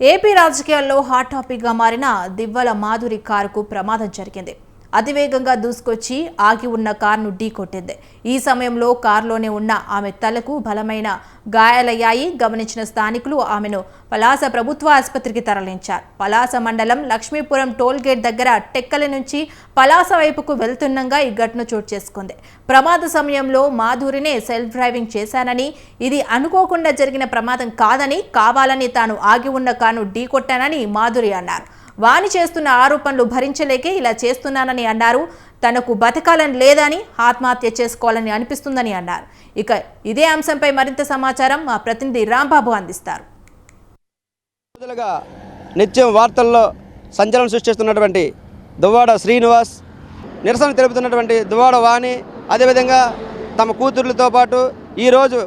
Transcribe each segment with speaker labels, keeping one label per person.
Speaker 1: AP రాజకీయాల్లో hot టాపిక్గా మారిన దివ్వల మాధురి కారుకు ప్రమాదం జరిగింది. అతివేగంగా దూసుకొచ్చి ఆగి ఉన్న కారును ఢీకొట్టింది. ఈ సమయంలో కారులోనే ఉన్న ఆమె తలకు బలమైన గాయాలయ్యాయి. గమనించిన స్థానికులు ఆమెను పలాస ప్రభుత్వ ఆసుపత్రికి తరలించారు. పలాస మండలం లక్ష్మీపురం టోల్గేట్ దగ్గర టెక్కల నుంచి పలాస వైపుకు వెళ్తుండగా ఈ ఘటన చోటు చేసుకుంది. ప్రమాద సమయంలో మాధురినే సెల్ఫ్ డ్రైవింగ్ చేశానని ఇది అనుకోకుండా జరిగిన ప్రమాదం కాదని కావాలని తాను ఆగి ఉన్న కారును ఢీకొట్టానని మాధురి అన్నారు. వాణి చేస్తున్న ఆరోపణలు భరించలేకే ఇలా చేస్తున్నానని అన్నారు. తనకు బతకాలని లేదని ఆత్మహత్య చేసుకోవాలని అనిపిస్తుందని అన్నారు. ఇక ఇదే అంశంపై మరింత సమాచారం మా ప్రతినిధి రాంబాబు అందిస్తారు.
Speaker 2: రోజులుగా నిత్యం వార్తల్లో సంచలనం సృష్టిస్తున్నటువంటి దువ్వాడ శ్రీనివాస్ నిరసన తెలుపుతున్నటువంటి దువ్వాడ వాణి అదేవిధంగా తమ కూతుర్లతో పాటు ఈరోజు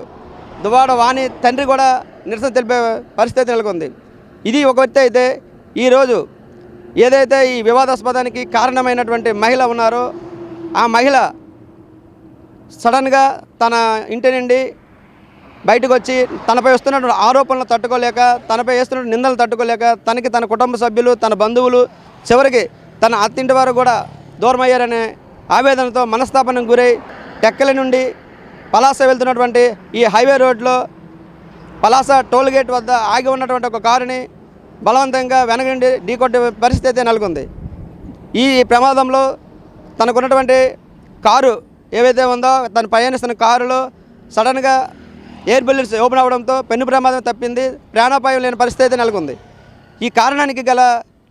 Speaker 2: దువ్వాడ వాణి తండ్రి కూడా నిరసన తెలిపే పరిస్థితి నెలకొంది. ఇది ఒక వ్యక్తి అయితే ఈరోజు ఏదైతే ఈ వివాదాస్పదానికి కారణమైనటువంటి మహిళ ఉన్నారో ఆ మహిళ సడన్గా తన ఇంటి నుండి బయటకు వచ్చి తనపై వస్తున్నటువంటి ఆరోపణలు తట్టుకోలేక తనపై వేస్తున్న నిందలు తట్టుకోలేక తనకి తన కుటుంబ సభ్యులు తన బంధువులు చివరికి తన అత్తింటి వారు కూడా దూరమయ్యారనే ఆవేదనతో మనస్తాపనకు గురై టెక్కల నుండి పలాస వెళ్తున్నటువంటి ఈ హైవే రోడ్లో పలాస టోల్గేట్ వద్ద ఆగి ఉన్నటువంటి ఒక కారుని బలవంతంగా వెనకండి ఢీకొట్టే పరిస్థితి అయితే నెలకొంది. ఈ ప్రమాదంలో తనకున్నటువంటి కారు ఏవైతే ఉందో తను ప్రయాణిస్తున్న కారులో సడన్గా ఎయిర్ బెలూన్స్ ఓపెన్ అవడంతో పెన్ను ప్రమాదం తప్పింది. ప్రాణాపాయం లేని పరిస్థితి అయితే నెలకొంది. ఈ కారణానికి గల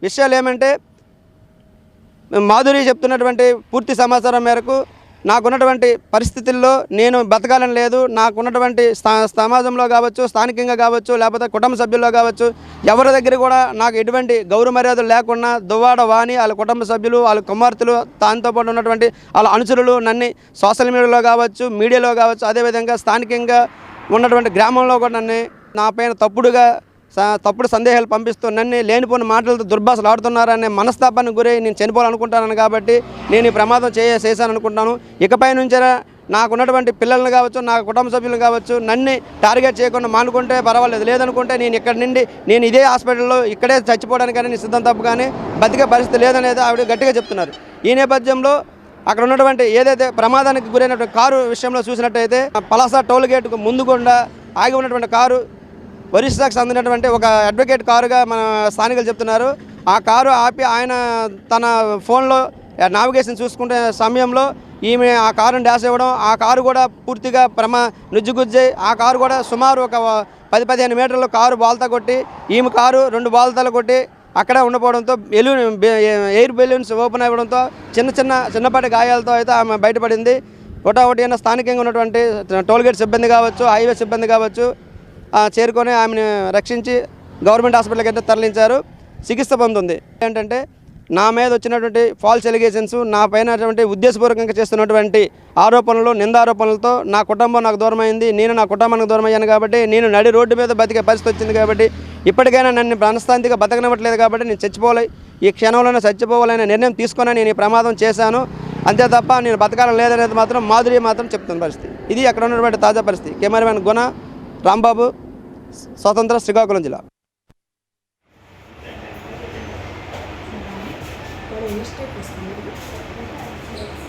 Speaker 2: విషయాలు ఏమంటే మాధురి చెప్తున్నటువంటి పూర్తి సమాచారం మేరకు నాకున్నటువంటి పరిస్థితుల్లో నేను బతకాలని లేదు. నాకున్నటువంటి స్థా సమాజంలో కావచ్చు స్థానికంగా కావచ్చు లేకపోతే కుటుంబ సభ్యుల్లో కావచ్చు ఎవరి దగ్గర కూడా నాకు ఎటువంటి గౌరవ మర్యాదలు లేకుండా దువ్వాడ వాణి వాళ్ళ కుటుంబ సభ్యులు వాళ్ళ కుమార్తెలు దాంతోపాటు ఉన్నటువంటి వాళ్ళ అనుచరులు నన్ను సోషల్ మీడియాలో కావచ్చు మీడియాలో కావచ్చు అదేవిధంగా స్థానికంగా ఉన్నటువంటి గ్రామంలో కూడా నన్ను నా పైన తప్పుడుగా తప్పుడు సందేహాలు పంపిస్తూ నన్ను లేనిపోయిన మాటలతో దుర్భాషలు ఆడుతున్నారనే మనస్తాపానికి గురై నేను చనిపోవాలనుకుంటున్నాను కాబట్టి నేను ఈ ప్రమాదం చేయ చేశాను అనుకుంటాను ఇకపై నుంచే నాకున్నటువంటి పిల్లల్ని కావచ్చు నా కుటుంబ సభ్యులను కావచ్చు నన్ను టార్గెట్ చేయకుండా మానుకుంటే పర్వాలేదు. లేదనుకుంటే నేను ఇక్కడ నుండి నేను ఇదే హాస్పిటల్లో ఇక్కడే చచ్చిపోవడానికని నేను సిద్ధం తప్పు కానీ బతికే పరిస్థితి లేదనేది ఆవిడ గట్టిగా చెప్తున్నారు. ఈ నేపథ్యంలో అక్కడ ఉన్నటువంటి ఏదైతే ప్రమాదానికి గురైనటువంటి కారు విషయంలో చూసినట్టయితే పలాస టోల్ గేట్కు ముందు గుండా ఆగి ఉన్నటువంటి కారు ఒరిస్సాకు చెందినటువంటి ఒక అడ్వకేట్ కారుగా మన స్థానికులు చెప్తున్నారు. ఆ కారు ఆపి ఆయన తన ఫోన్లో నావిగేషన్ చూసుకుంటే సమయంలో ఈమె ఆ కారుని డాష్ ఇవ్వడం ఆ కారు కూడా పూర్తిగా ప్రమా నుజ్జుగుజ్జి ఆ కారు కూడా సుమారు ఒక పది పదిహేను మీటర్లు కారు బాల్తా కొట్టి ఈమె కారు రెండు బాల్తాలు కొట్టి అక్కడే ఉండిపోవడంతో బెలూన్ ఎయిర్ బెలూన్స్ ఓపెన్ అవ్వడంతో చిన్న చిన్న చిన్నపాటి గాయాలతో అయితే ఆమె బయటపడింది. ఒకటి అయినా స్థానికంగా ఉన్నటువంటి టోల్గేట్ సిబ్బంది కావచ్చు హైవే సిబ్బంది కావచ్చు చేరుకొని ఆమెను రక్షించి గవర్నమెంట్ హాస్పిటల్కి అయితే తరలించారు. చికిత్స పొందుంది. ఏంటంటే నా మీద వచ్చినటువంటి ఫాల్స్ ఎలిగేషన్స్ నా పైన ఉద్దేశపూర్వకంగా చేస్తున్నటువంటి ఆరోపణలు నిందారోపణలతో నా కుటుంబం నాకు దూరమైంది నేను నా కుటుంబానికి దూరం అయ్యాను కాబట్టి నేను నడి రోడ్డు మీద బతికే పరిస్థితి వచ్చింది కాబట్టి ఇప్పటికైనా నన్ను ప్రాణస్థాంతిగా బతకనివ్వట్లేదు కాబట్టి నేను చచ్చిపోలే ఈ క్షణంలోనే చచ్చిపోవాలనే నిర్ణయం తీసుకొని నేను ఈ ప్రమాదం చేశాను. అంతే తప్ప నేను బతకాలని లేదనేది మాత్రం మాధురి మాత్రం చెప్తున్న పరిస్థితి. ఇది అక్కడ ఉన్నటువంటి తాజా పరిస్థితి. కెమెరామెన్ గుణ రాంబాబు స్వతంత్ర శ్రీకాకుళం జిల్లా
Speaker 3: Thank you.